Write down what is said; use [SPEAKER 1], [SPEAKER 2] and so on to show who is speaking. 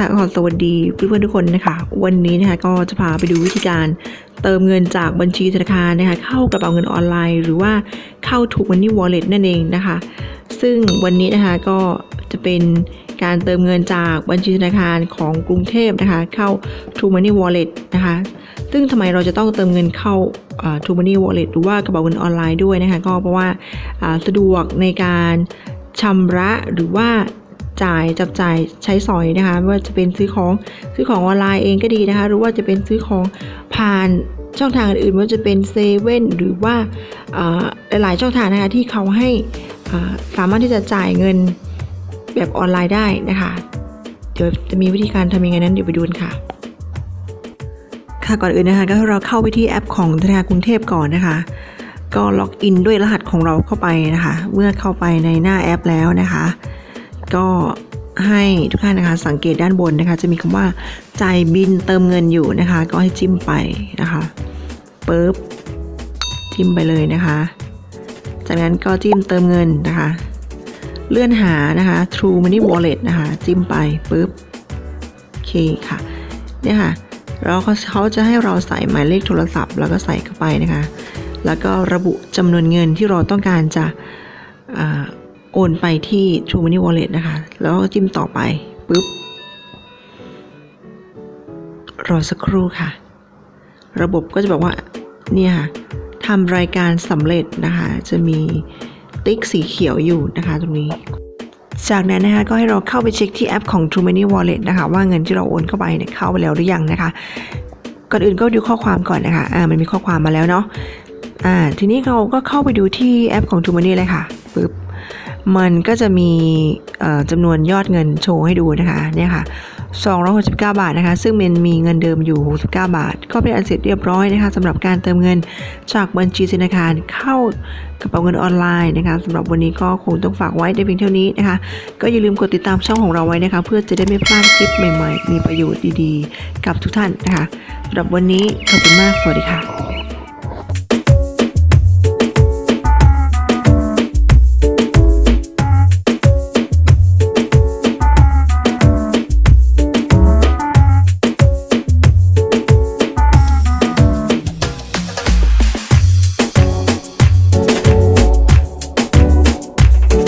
[SPEAKER 1] ค่ะขอสวัสดีเพื่อนๆทุกคนนะคะ วันนี้นะคะก็จะพาไปดูวิธีการเติมเงินจากบัญชีธนาคารนะคะเข้ากระเป๋าเงินออนไลน์ หรือว่าเข้าถูกมันนี่วอลเล็ตนั่นเองนะคะ ซึ่งวันนี้นะคะก็จะเป็นการเติมเงินจากบัญชีธนาคารของกรุงเทพนะคะ เข้า True Money Wallet นะคะ ซึ่งทำไมเราจะต้องเติมเงินเข้า True Money Wallet หรือว่ากระเป๋าเงินออนไลน์ด้วยนะคะ ก็เพราะว่าสะดวกในการชำระหรือว่า จ่ายจับจ่ายใช้สอยนะคะไม่ว่าจะเป็นซื้อของซื้อของออนไลน์เองก็ดีนะคะ หรือว่าจะเป็นซื้อของผ่านช่องทางอื่นว่าจะเป็นเซเว่นหรือว่าอ่าหลายๆช่องทางนะคะที่เขาให้สามารถที่จะจ่ายเงินแบบออนไลน์ได้นะคะ เดี๋ยวจะมีวิธีการทำยังไงนั้นเดี๋ยวไปดูกันค่ะ ค่ะก่อนอื่นนะคะก็เราเข้าไปที่แอปของธนาคารกรุงเทพก่อนนะคะ ก็ล็อกอินด้วยรหัสของเราเข้าไปนะคะ เมื่อเข้าไปในหน้าแอปแล้วนะคะ ก็ให้ทุกท่านนะคะ สังเกตด้านบนนะคะ จะมีคำว่าจ่ายบินเติมเงินอยู่นะคะ ก็ให้จิ้มไปนะคะปึ๊บจิ้มไปเลยนะคะ จากนั้นก็จิ้มเติมเงินนะคะ เลื่อนหานะคะ True Money Wallet นะคะ จิ้มไปปึ๊บโอเคค่ะเนี่ยค่ะเขาเขาจะให้เราใส่หมายเลขโทรศัพท์ แล้วก็ใส่เข้าไปนะคะ แล้วก็ระบุจำนวนเงินที่เราต้องการจะ โอนไปที่ True Money Wallet นะคะ แล้วก็จิ้มต่อไปปุ๊บ รอสักครู่ค่ะ ระบบก็จะบอกว่า เนี่ยค่ะทำรายการสำเร็จนะคะ จะมีติ๊กสีเขียวอยู่นะคะตรงนี้ จากนั้นนะคะก็ให้เราเข้าไปเช็คที่แอปของ True Money Wallet นะคะ ว่าเงินที่เราโอนเข้าไปเนี่ยเข้าไปแล้วหรือยังนะคะ ก่อนอื่นก็ดูข้อความก่อนนะคะ อ่ามันมีข้อความมาแล้วเนาะ อ่า ทีนี้เราก็เข้าไปดูที่แอปของ True Money เลยค่ะปึ๊บ มันก็จะมีจำนวนยอดเงินโชว์ให้ดูนะคะเนี่ยค่ะ 269 บาทนะคะ ซึ่งมันมีเงินเดิมอยู่ 69 บาท ก็เป็นอันเสร็จเรียบร้อยนะคะสำหรับการเติมเงินจากบัญชีธนาคารเข้ากระเป๋าเงินออนไลน์นะคะสำหรับวันนี้ก็คงต้องฝากไว้ได้เพียงเท่านี้นะคะ ก็อย่าลืมกดติดตามช่องของเราไว้นะคะ เพื่อจะได้ไม่พลาดคลิปใหม่ ๆ มีประโยชน์ดีๆ กับทุกท่านนะคะสำหรับวันนี้ขอบคุณมากสวัสดีค่ะ